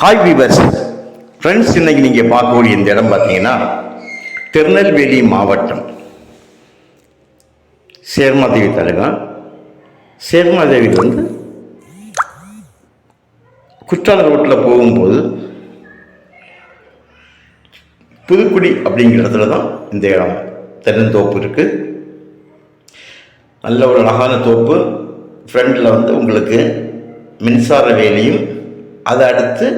Hi viewers friends இன்னைக்கு நீங்கள் பார்க்கக்கூடிய இந்த இடம் பார்த்தீங்கன்னா திருநெல்வேலி மாவட்டம். சேர்மாதேவி தாலுகா சேர்மாதேவி வந்து குற்றால ரோட்டில் போகும்போது புதுக்குடி அப்படிங்கிற இடத்துல தான் இந்த இடம். தென்னந்தோப்பு இருக்குது நல்ல ஒரு அழகான தோப்பு. ஃப்ரண்டில் வந்து உங்களுக்கு மின்சார வேலியும் அதை அடுத்து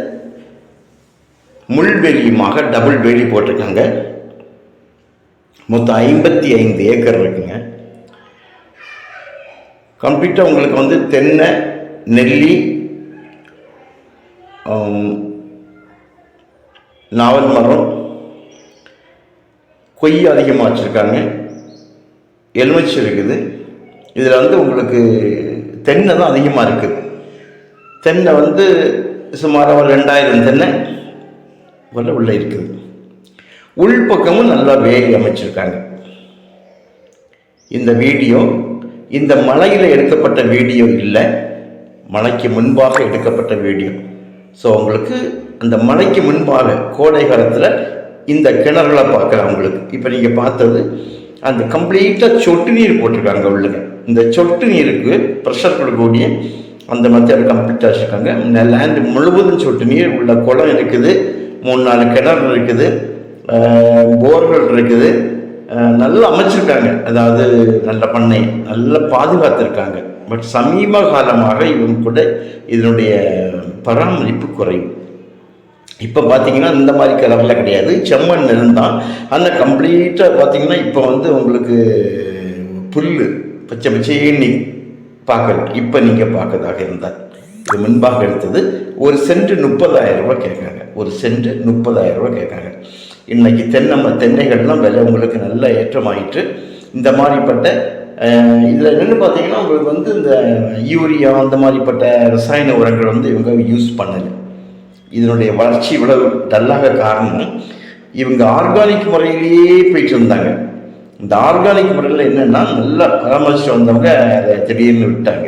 முள்வேலியுமாக டபுள் வேலி போட்டிருக்காங்க. மொத்தம் ஐம்பத்தி ஐந்து ஏக்கர் இருக்குங்க. கம்ப்ளீட்டாக உங்களுக்கு வந்து தென்னை நெல்லி நாவல் மரம் கொய்யா அதிகமாக வச்சுருக்காங்க. எலுமிச்சு இருக்குது. இதில் வந்து உங்களுக்கு தென்னை தான் அதிகமாக இருக்குது. தென்னை வந்து சுமாராக ஒரு ரெண்டாயிரம் தென்னை உள்ள உள்ளே இருக்குது. உள்பக்கமும் நல்லா வேலி அமைச்சிருக்காங்க. இந்த வீடியோ இந்த மலையில் எடுக்கப்பட்ட வீடியோ இல்லை மலைக்கு முன்பாக எடுக்கப்பட்ட வீடியோ. ஸோ உங்களுக்கு அந்த மலைக்கு முன்பாக கோடை காலத்தில் இந்த கிணறுகளை பார்க்கலாம் உங்களுக்கு. இப்போ நீங்கள் பார்த்தது அந்த கம்ப்ளீட்டாக சொட்டு நீர் போட்டிருக்காங்க உள்ளுங்க. இந்த சொட்டு நீருக்கு ப்ரெஷர் கொடுக்கக்கூடிய அந்த மெத்தட் கம்ப்ளீட்டாக வச்சுருக்காங்க லேண்டு முழுவதும் சொட்டு நீர் உள்ள குளம் இருக்குது. மூணு நாலு கிணறு இருக்குது. போர்கள் இருக்குது. நல்லா அமைச்சிருக்காங்க. அதாவது நல்ல பண்ணை. நல்லா பாதுகாத்திருக்காங்க. பட் சமீப காலமாக இவங்க கூட இதனுடைய பராமரிப்பு குறையும். இப்போ பார்த்தீங்கன்னா இந்த மாதிரி கலரில் கிடையாது. செம்மண் இருந்தால் அந்த கம்ப்ளீட்டாக பார்த்தீங்கன்னா இப்போ வந்து உங்களுக்கு புல் பச்சை பச்சைன்னு பார்க்கல இப்போ நீங்கள் பார்க்கறதாக இருந்தால் இது முன்பாக எடுத்தது ஒரு சென்ட் முப்பதாயிரம் ரூபாய் கேட்குறாங்க. ஒரு சென்ட் முப்பதாயிரம் ரூபாய் கேட்குறாங்க. இன்னைக்கு தென்னை ம- தென்னைகள்லாம் விலை உங்களுக்கு நல்ல ஏற்றமாயிட்டு இந்த மாதிரிப்பட்ட இதில் என்னென்னு பார்த்தீங்கன்னா உங்களுக்கு வந்து இந்த யூரியா அந்த மாதிரிப்பட்ட ரசாயன உரங்கள் வந்து இவங்க யூஸ் பண்ணலை. இதனுடைய வளர்ச்சி இவ்வளவு டல்லாக காரணம் இவங்க ஆர்கானிக் முறையிலேயே போயிட்டு இருந்தாங்க. இந்த ஆர்கானிக் முறையில் என்னென்னா நல்லா பராமரிச்சு வந்தவங்க அதை திடீர்னு விட்டாங்க.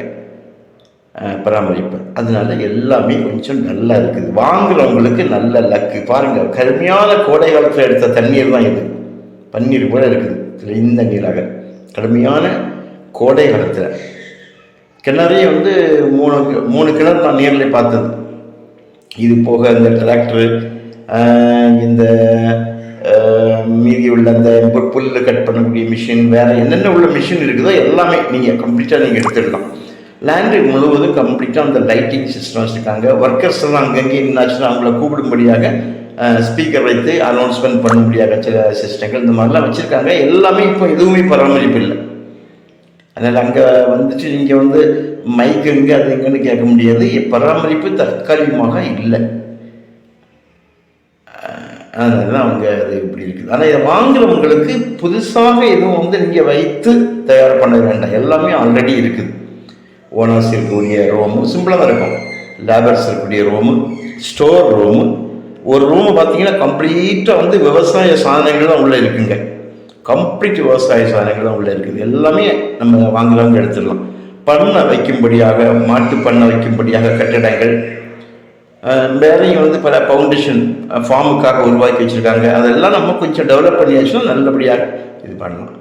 பராமரிப்பு. அதனால எல்லாமே கொஞ்சம் நல்லா இருக்குது. வாங்குறவங்களுக்கு நல்ல லக்கு. பாருங்கள் கடுமையான கோடை காலத்தில் எடுத்த தண்ணீர் தான் இது. பன்னீர் கூட இருக்குது. தெளிந்த நீராக. கடுமையான கோடை காலத்தில். கிணறே வந்து மூணு மூணு கிணறு நான் நேரில் பார்த்தது. இது போக இந்த டிராக்டர் இந்த மீதி உள்ள அந்த பு- புல்லு கட் பண்ணக்கூடிய மிஷின் வேறு என்னென்ன உள்ள மிஷின் இருக்குதோ எல்லாமே நீங்கள் கம்ப்ளீட்டாக நீங்கள் எடுத்துடலாம். லேண்டு முழுவதும் கம்ப்ளீட்டாக அந்த லைட்டிங் சிஸ்டம் வச்சுருக்காங்க. ஒர்க்கர்ஸ் எல்லாம் அங்கங்கே என்னாச்சுன்னா அவங்கள கூப்பிடும்படியாக ஸ்பீக்கர் வைத்து அனௌன்ஸ்மெண்ட் பண்ணும்படியாக சில சிஸ்டங்கள் இந்த மாதிரிலாம் வச்சுருக்காங்க. எல்லாமே இப்போ எதுவுமே பராமரிப்பு இல்லை. அதனால் அங்கே வந்துட்டு நீங்கள் வந்து மைக் எங்கே அது எங்கன்னு கேட்க முடியாது. பராமரிப்பு தற்காலிகமாக இல்லை. அதனால அவங்க அது இப்படி இருக்குது. ஆனால் இதை வாங்குறவங்களுக்கு புதுசாக எதுவும் வந்து நீங்கள் வைத்து தயார் பண்ண வேண்டாம். எல்லாமே ஆல்ரெடி இருக்குது. ஓனர்ஸ் இருக்கக்கூடிய ரூமு சிம்பிளாக தான் இருக்கும். லேபர்ஸ் இருக்கக்கூடிய ரூமு ஸ்டோர் ரூமு ஒரு ரூமு பார்த்தீங்கன்னா கம்ப்ளீட்டாக வந்து விவசாய சாதனங்கள் தான் உள்ளே இருக்குங்க. கம்ப்ளீட் விவசாய சாதனங்கள் தான் உள்ளே இருக்குது. எல்லாமே நம்ம வாங்குறவங்க எடுத்துடலாம். பண்ணை வைக்கும்படியாக மாட்டு பண்ணை வைக்கும்படியாக கட்டிடங்கள் வேறையும் வந்து பல ஃபவுண்டேஷன் ஃபார்முக்காக உருவாக்கி வச்சுருக்காங்க. அதெல்லாம் நம்ம கொஞ்சம் டெவலப் பண்ணியாச்சுன்னா நல்லபடியாக இது பண்ணலாம்.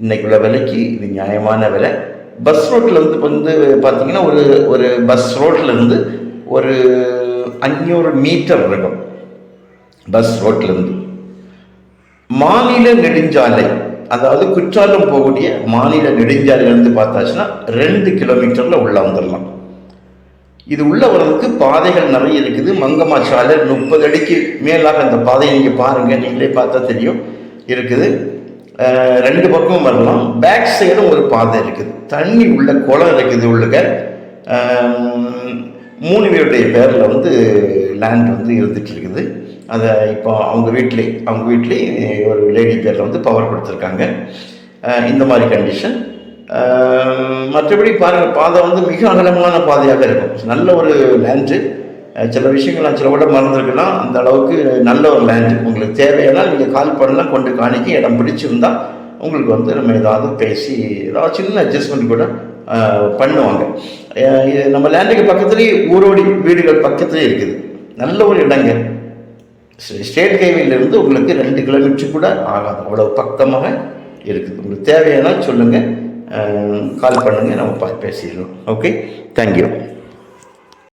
இன்னைக்கு உள்ள விலைக்கு இது நியாயமான விலை. பஸ் ரோட்டில் வந்து வந்து பார்த்திங்கன்னா ஒரு ஒரு பஸ் ரோட்டில் இருந்து ஒரு அஞ்சூறு மீட்டர் இருக்கும். பஸ் ரோட்ல மாநில நெடுஞ்சாலை அதாவது குற்றாலம் போகக்கூடிய மாநில நெடுஞ்சாலையிலேருந்து பார்த்தாச்சுன்னா ரெண்டு கிலோமீட்டரில் உள்ளே வந்துடலாம். இது உள்ள வர்றதுக்கு பாதைகள் நிறைய இருக்குது. மங்கம்மா சாலை முப்பது அடிக்கு மேலாக அந்த பாதையை நீங்கள் பாருங்கள் நீங்களே பார்த்தா தெரியும் இருக்குது. ரெண்டு பக்கமும் வரலாம். பேக் சைடும் ஒரு பாதை இருக்குது. தண்ணி உள்ள குளம் இருக்குது உள்ளுக. மூணு பேருடைய பேரில் வந்து லேண்ட் வந்து இருந்துட்டு இருக்குது. அதை இப்போ அவங்க வீட்டிலே அவங்க வீட்டிலே ஒரு லேடி பேரில் வந்து பவர் கொடுத்துருக்காங்க. இந்த மாதிரி கண்டிஷன் மற்றபடி பாருங்கள் பாதை வந்து மிக அகலமான பாதையாக இருக்கும். நல்ல ஒரு லேண்டு சில விஷயங்கள் நான் சில விட மறந்துருக்கலாம் அந்த அளவுக்கு நல்ல ஒரு லேண்டு உங்களுக்கு தேவையானால் நீங்கள் கால் பண்ணலாம் கொண்டு காணிக்க இடம் பிடிச்சிருந்தால் உங்களுக்கு வந்து நம்ம ஏதாவது பேசி ஏதாவது சின்ன அட்ஜஸ்ட்மெண்ட் கூட பண்ணுவாங்க. நம்ம லேண்டுக்கு பக்கத்துலேயே ஊரோடி வீடுகள் பக்கத்துலேயே இருக்குது. நல்ல ஒரு இடங்க. ஸ்டேட் ஹைவேலேருந்து உங்களுக்கு ரெண்டு கிலோமீட்டர் கூட ஆகாது. அவ்வளோ பக்கமாக இருக்குது. உங்களுக்கு தேவையானால் சொல்லுங்கள் கால் பண்ணுங்கள் நம்ம பார்த்து பேசிடலாம். Okay thank you